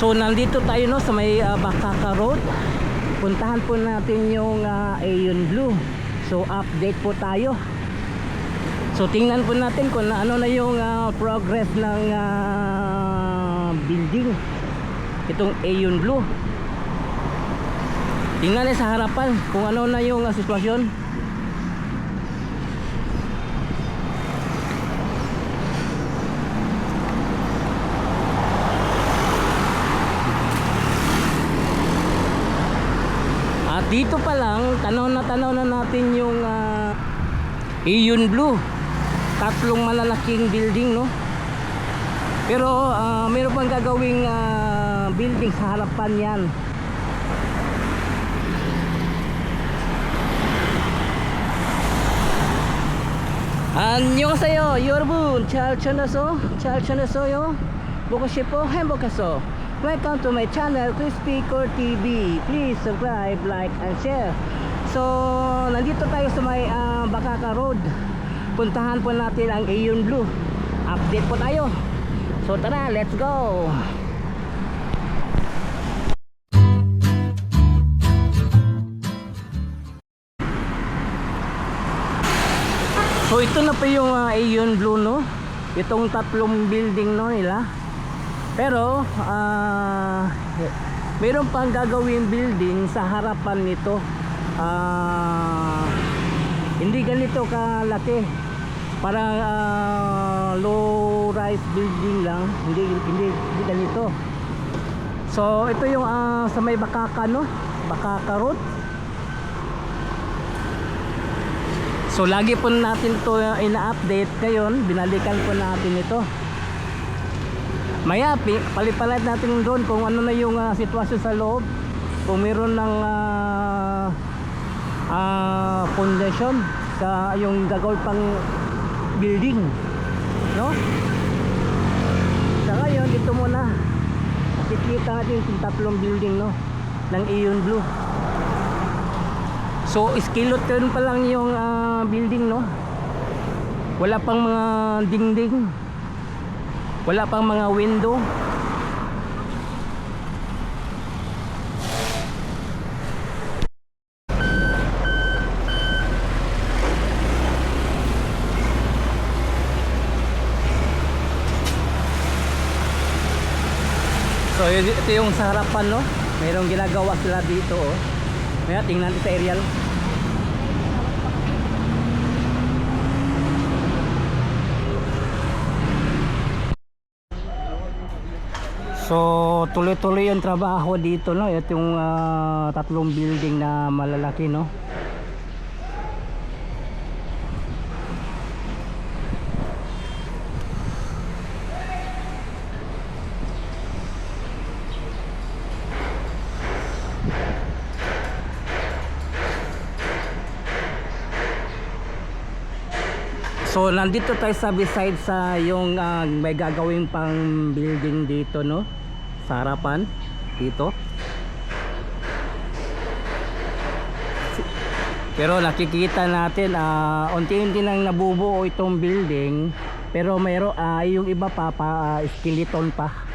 So nandito tayo no sa may uh, Bakaka Road. Puntahan po natin yung uh, Aeon Blue. So update po tayo. So tingnan po natin kung ano na yung ah, progress ng ah, building. Itong Aeon Blue. Tingnan natin sa harapan kung ano na yung ah, sitwasyon. dito pa lang, tanaw na tanaw na natin yung ah, Aeon Blue. Tatlong malalaking building, no? Pero ah, meron pang gagawing ah, building sa harapan yan. 안녕하세요 여러분 잘 지내서 잘 지내서요 보고 싶어 행복해서 Welcome to my channel Crispy Core TV Please subscribe, like, and share. So nandito tayo sa may ah, Bakaka Road. Puntahan po natin ang Aeon Blue. Update po tayo. So tara, let's go. So ito na po yung uh, Aeon Blue no. Itong tatlong building no nila. Pero ah meron pang gagawin building sa harapan nito. Ah hindi ganito kalaki. Parang ah, low rise building lang. Hindi hindi, hindi ganito. So ito yung ah, sa may Bakaka no. Bakaka Road. So lagi po natin ito ina-update ngayon, binalikan po natin ito. Maya palipalat natin doon kung ano na yung ah, sitwasyon sa loob. Kung meron ng ah, ah, foundation sa yung gagawin pang building. No? Sa ngayon, dito muna. Makikita natin yung tatlong building no ng Aeon Blue. So skeleton pa lang yung ah, building no. Wala pang mga dingding. Wala pang mga window. So ito yung sa harapan no. Mayroong ginagawa sila dito oh. Maya tingnan natin sa aerial. So tuloy-tuloy yung trabaho dito no. Ito yung ah, tatlong building na malalaki no. So nandito tayo sa beside sa yung ah, may gagawin pang building dito no sa harapan dito. Pero nakikita natin ah unti-unti nang nabubuo itong building pero mayro ah, yung iba pa pa ah, skeleton pa.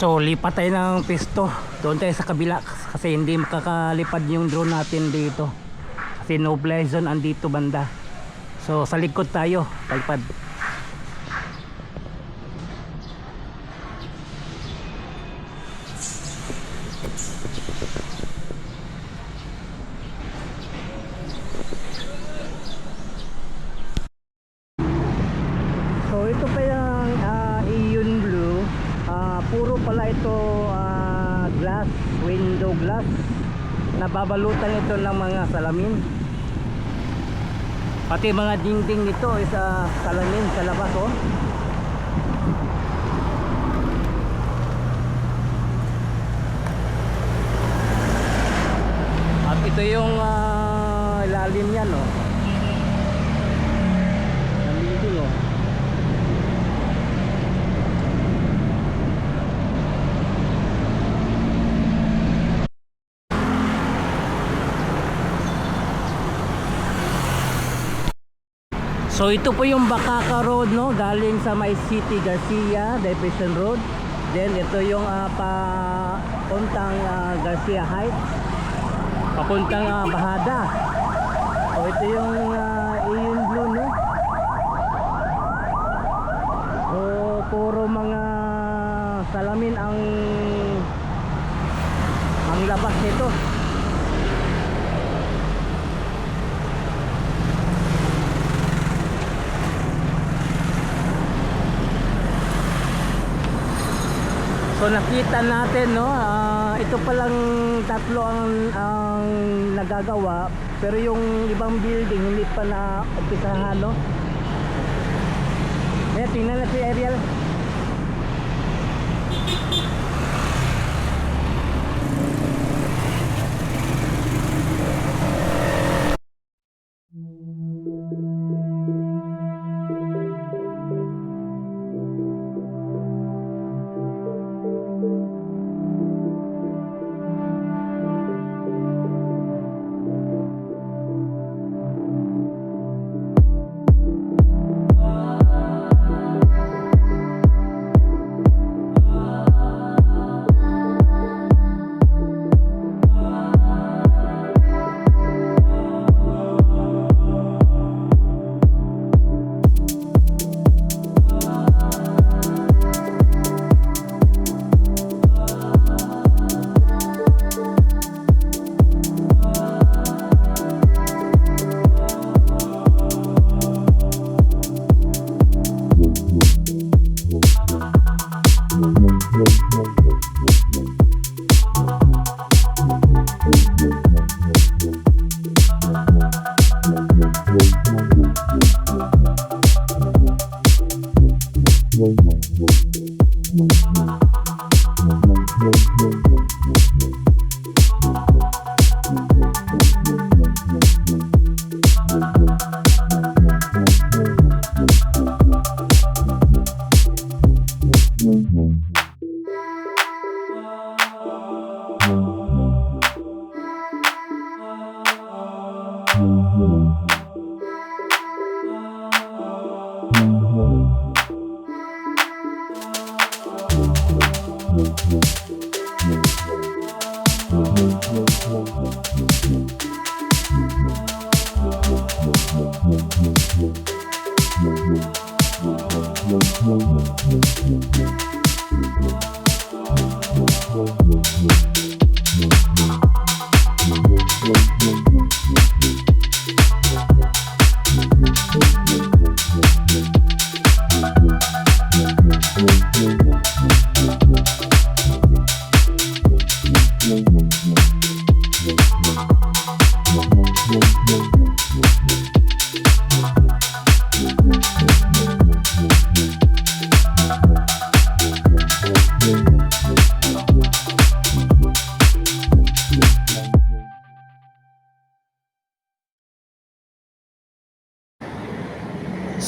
So lipat tayo ng pisto. Doon tayo sa kabila Kasi hindi makakalipad yung drone natin dito. Kasi no fly zone andito banda. So sa likod tayo Palipad ito pa yung ah, Ion Blue. Ah, puro pala ito ah, glass, window glass. Nababalutan ito ng mga salamin. Pati mga dingding nito is ah, salamin sa labas oh. At ito yung ah, lalim niya. Ng building oh. So ito po yung Bakaka Road no, galing sa May City Garcia, Depression Road. Then ito yung ah, pa puntang ah, Garcia Heights. Papuntang ah, Bahada. So ito yung uh, Iyon Blue no. So puro mga salamin ang ang labas nito. Nakita natin no, ah, ito palang tatlo ang ang nagagawa pero yung ibang building hindi pa na umpisahan no. Eh tingnan natin si Ariel. Thank you.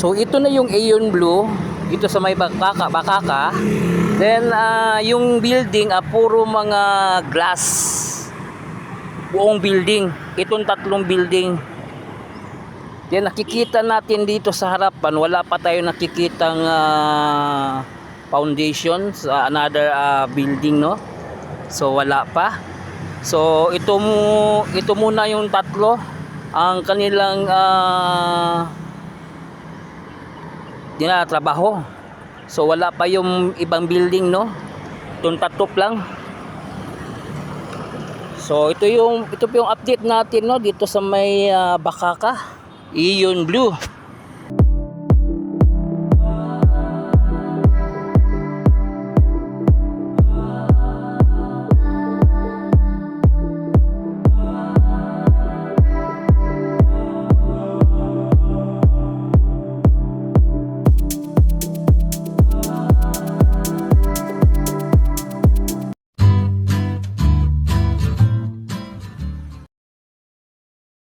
So ito na yung Aeon Blue dito sa may Bakaka, Bakaka. Then ah, yung building ah, puro mga glass. Buong building. Itong tatlong building. Then nakikita natin dito sa harapan, wala pa tayo nakikitang ah, foundation sa another ah, building no. So wala pa. So ito mo ito muna yung tatlo ang kanilang ah, tinatrabaho. So wala pa yung ibang building no. Itong tatop lang. So ito yung ito yung update natin no dito sa may ah, Bakaka. Iyon Blue.